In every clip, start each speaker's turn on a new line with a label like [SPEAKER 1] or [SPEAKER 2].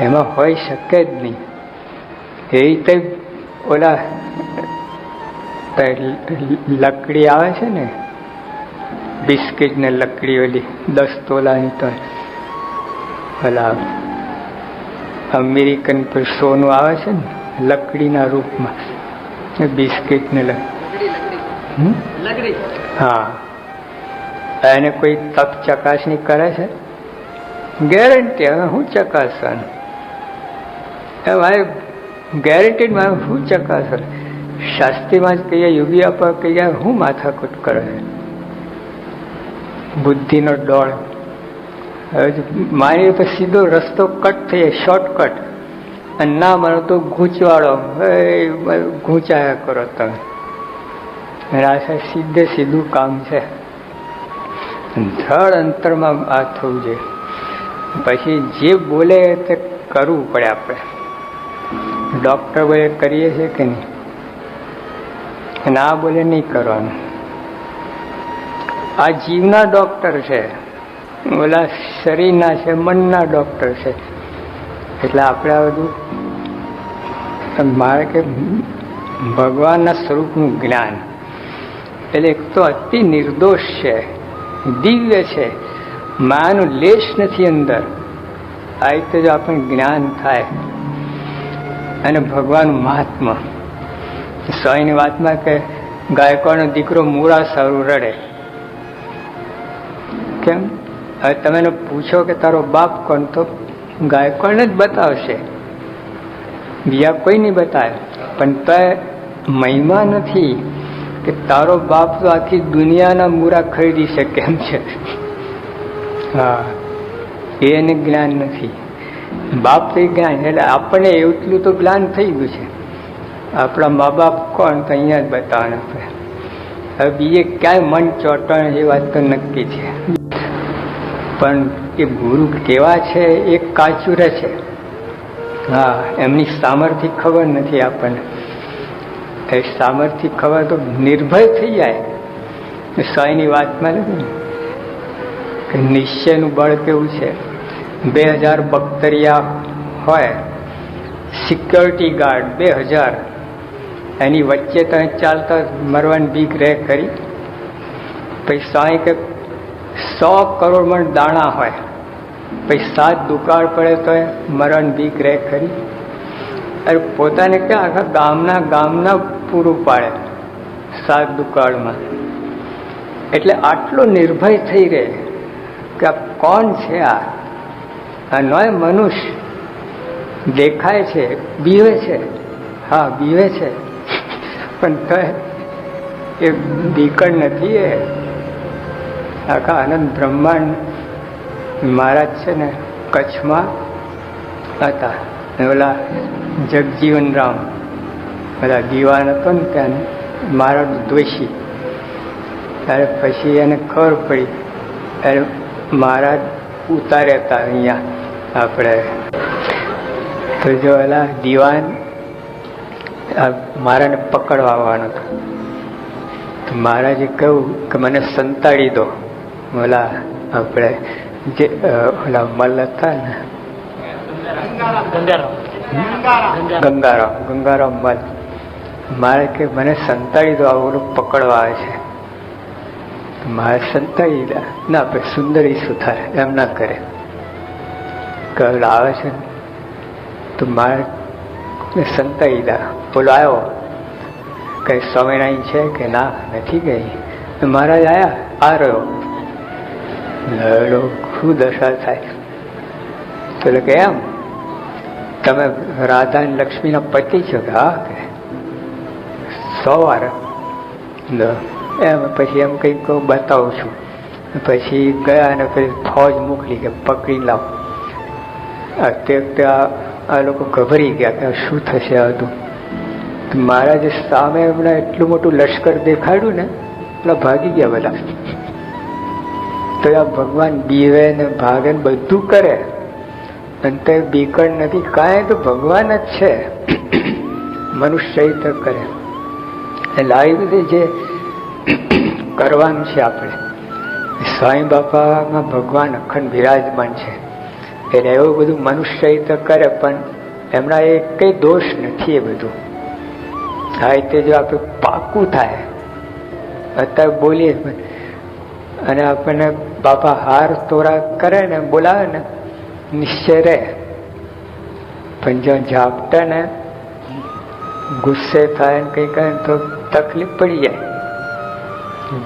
[SPEAKER 1] એમાં હોઈ શકે જ નહીં. એ રીતે ઓલા લકડી આવે છે ને બિસ્કિટ ને લકડી ઓલી દસ તોલાની તો ઓલા અમેરિકન પર સોનું આવે છે ને લકડીના રૂપમાં બિસ્કિટ ને લકડી હા. એને કોઈ તપ ચકાસણી કરે છે? ગેરંટી હવે હું ચકાસવાનું? મારે ગેરંટીડ મારે હું ચકાસર શાસ્ત્રીમાં જ કહીએ, યોગી આપવા કહીએ, હું માથાકૂટ કરે. બુદ્ધિનો હવે મારી તો સીધો રસ્તો કટ થઈ જાય શોર્ટકટ અને ના મારો તો ગૂંચવાડો. ગૂંચાયા કરો તમે. અને સીધે સીધું કામ છે. ધડ અંતરમાં આ થવું જોઈએ. પછી જે બોલે તે કરવું પડે આપણે. ડૉક્ટર બોલે કરીએ છીએ કે નહીં? ના બોલે નહીં કરવાનું. આ જીવના ડૉક્ટર છે. ઓલા શરીરના છે, મનના ડૉક્ટર છે. એટલે આપણે આ બધું મારે કે ભગવાનના સ્વરૂપનું જ્ઞાન. એટલે એક તો અતિ નિર્દોષ છે, દિવ્ય છે, માનું લેશ નથી અંદર. આ રીતે જો આપણને જ્ઞાન થાય અને ભગવાન મહાત્મા. સ્વામીની વાતમાં કે ગાયકવાડનો દીકરો મૂળા સારું રડે. કેમ? હવે તમે એને પૂછો કે તારો બાપ કોણ તો? ગાયકવાડને જ બતાવશે. બીજા કોઈ નહીં બતાવે. પણ તો મહિમા નથી કે તારો બાપ તો આખી દુનિયાના મૂરા ખરીદી શકે એમ છે. હા. એને જ્ઞાન નથી. બાપ થઈ ગયા એટલે આપણને એટલું તો જ્ઞાન થઈ ગયું છે. આપણા મા બાપ કોણ તો અહીંયા જ બતાવવાના હવે બીજે ક્યાંય મન ચોટણ એ વાત તો નક્કી છે. પણ એ ગુરુ કેવા છે એ કાચુર છે. હા, એમની સામર્થ્ય ખબર નથી આપણને. એ સામર્થ્ય ખબર તો નિર્ભય થઈ જાય. સ્વાઈની વાતમાં નથી કે નિશ્ચયનું બળ કેવું છે? બે હજાર બક્તરિયા હોય સિક્યોરિટી ગાર્ડ બે હજાર, એની વચ્ચે તમે ચાલતા મરવાની બીક રહે ખરી. પછી સાંઈ કે સો કરોડ મણ દાણા હોય, પછી સાત દુકાળ પડે તો મરણ બીક રહે ખરી. અરે પોતાને ક્યાં આખા ગામના ગામના પૂરું પાડે સાત દુકાળમાં? એટલે આટલો નિર્ભય થઈ રહે કે કોણ છે આ? આ નોય મનુષ્ય દેખાય છે, બીવે છે. હા, બીવે છે. પણ તો એ બીકણ નથી એ. આખા આનંદ બ્રહ્માંડ મહારાજ છે ને, કચ્છમાં હતા. ઓલા જગજીવન રામ બધા દીવાન હતો ને ત્યાં, મહારાજ દ્વેષી. ત્યારે પછી એને ખબર પડી, ત્યારે મહારાજ ઉતાર્યા હતા અહીંયા. આપણે તો જો એલા દીવાન મારાને પકડવા આવવાનો હતો. મહારાજે કહ્યું કે મને સંતાડી દો. ઓલા આપણે જે ઓલા મલ હતા ને. ગંગારામ ગંગારામ મલ. મારે કે મને સંતાડી દો, આવું પકડવા આવે છે. મારે સંતાડી ના, આપણે સુંદરી સુથાર, એમ ના કરે. કલ આવે છે તો મારે સંતાઈ દા બોલો આવ્યો કઈ સ્વામિનારાયણ છે કે ના? નથી ગઈ. મહારાજ આવ્યા આ રહ્યો. લડો શું દશા થાય. તો કે એમ, તમે રાધા અને લક્ષ્મીના પતિ છો કે હા કે? સો વાર એમ, પછી એમ કંઈક બતાવું છું. પછી ગયા અને પછી ફોજ મોકલી કે પકડી લાવ. તે આ લોકો ગભરી ગયા કે શું થશે આ મારા જે સામે હમણાં એટલું મોટું લશ્કર દેખાડ્યું ને, એટલે ભાગી ગયા બધા. તો આ ભગવાન બીવે ને ભાગે ને બધું કરે. અને તે બીકણ નથી, કાંઈ તો ભગવાન જ છે. મનુષ્ય તો કરે. એટલે આવી બધી જે કરવાનું છે આપણે. સ્વામી બાપામાં ભગવાન અખંડ બિરાજમાન છે. એટલે એવું બધું મનુષ્ય તો કરે, પણ એમના એ કઈ દોષ નથી એ બધું. હા એ તે જો આપણે પાકું થાય, અત્યારે બોલીએ અને આપણને બાપા હાર તોરા કરે ને, બોલાવે ને, નિશ્ચય રહે. પણ જો ઝાપટે ને, ગુસ્સે થાય ને કંઈ કહે તો તકલીફ પડી જાય.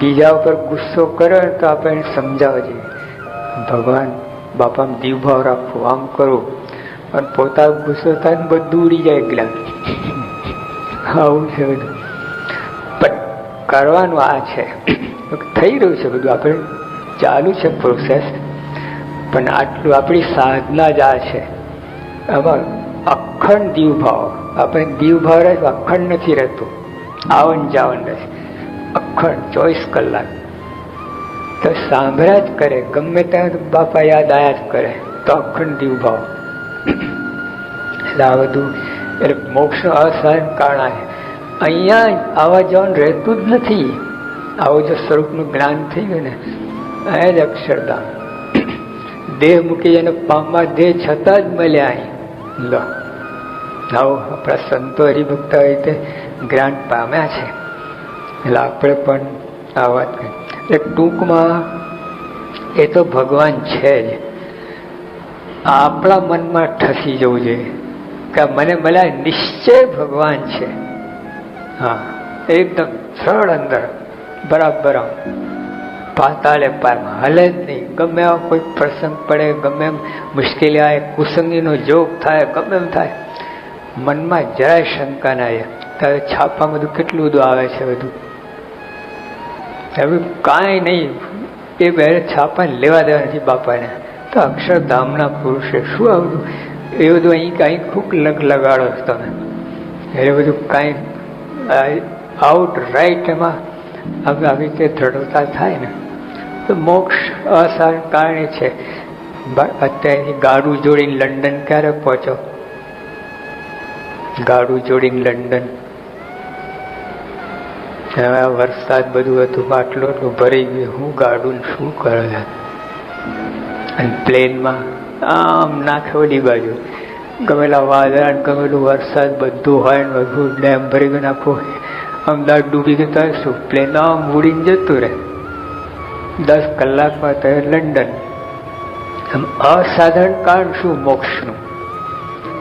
[SPEAKER 1] બીજા ઉપર ગુસ્સો કરે તો આપણે સમજાવવા જોઈએ. ભગવાન બાપામાં દીવભાવ રાખો આમ કરવું અને પોતા ગુસ્સો થાય ને બધું ઉડી જાય એકલા. આવું છે બધું. પણ કરવાનું આ છે. થઈ રહ્યું છે બધું આપણે. ચાલુ છે પ્રોસેસ પણ આટલું આપણી સાધના જ આ છે. આમાં અખંડ દીવભાવ. આપણે દીવભાવ રહે અખંડ નથી રહેતું. આવન જાવન રહે. અખંડ ચોવીસ કલાક. તો સાંભળ્યા જ કરે, ગમે ત્યાં બાપા યાદ આયા જ કરે. તો અખંડ દીવભાવ એટલે આ બધું, એટલે મોક્ષ અસહન કારણ. અહીંયા આવા જવાનું રહેતું જ નથી. આવું જો સ્વરૂપનું જ્ઞાન થઈ ગયું ને એ જ અક્ષરધામ. દેહ મૂકી એને પામવા દેહ છતાં જ મળ્યા અહીં. લો. આવો, આપણા સંતો હરિભક્ત રીતે જ્ઞાન પામ્યા છે. એટલે આપણે પણ આ વાત એટલે ટૂંકમાં એ તો ભગવાન છે જ. આપણા મનમાં ઠસી જવું જોઈએ. કે મને મળ્યા નિશ્ચય ભગવાન છે. હા, એકદમ સરળ અંદર, બરાબર પાતાળે પારમાં હલે જ નહીં. ગમે એવો કોઈ પ્રસંગ પડે, ગમે એમ મુશ્કેલી આવે, કુસંગીનો જોગ થાય, ગમે એમ થાય. મનમાં જરાય શંકા ના આવે ત્યારે છાપા બધું કેટલું બધું આવે છે બધું? હવે કાંઈ નહીં, એ બે છાપા લેવા દેવા નથી બાપાને. તો અક્ષરધામના પુરુષે શું આવડું? એ બધું અહીં કાંઈ ખૂબ લગ લગાડો તમે. એ બધું કાંઈ આઉટ રાઈટ એમાં આવી રીતે દ્રઢતા થાય ને. તો મોક્ષ અસાર કારણે છે. અત્યારે ગાડું જોડીને લંડન ક્યારે પહોંચો ગાડું જોડીને લંડન હવે વરસાદ બધું હતું, બાટલો એટલું ભરી ગયું. હું ગાડું શું કરે? અને પ્લેનમાં આમ નાખે ઓલી બાજુ. ગમેલા વાદળા ગમેલું વરસાદ બધું હોય ને બધું ડેમ ભરી ગયું આખું. અમદાવાદ ડૂબી ગયું શું? પ્લેન આમ ઉડીને જતું રહે. દસ કલાકમાં તો લંડન. આમ અસાધારણ કારણ શું? મોક્ષનું.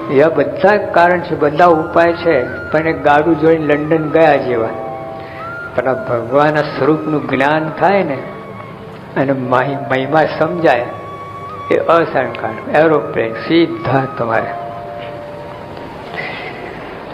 [SPEAKER 1] એ બધા કારણ છે, બધા ઉપાય છે, પણ એ ગાડું જોઈને લંડન ગયા જેવા. પણ ભગવાનના સ્વરૂપનું જ્ઞાન થાય ને અને મહિમા સમજાય એ અસંકાર એરોપ્લેન સીધા તમારે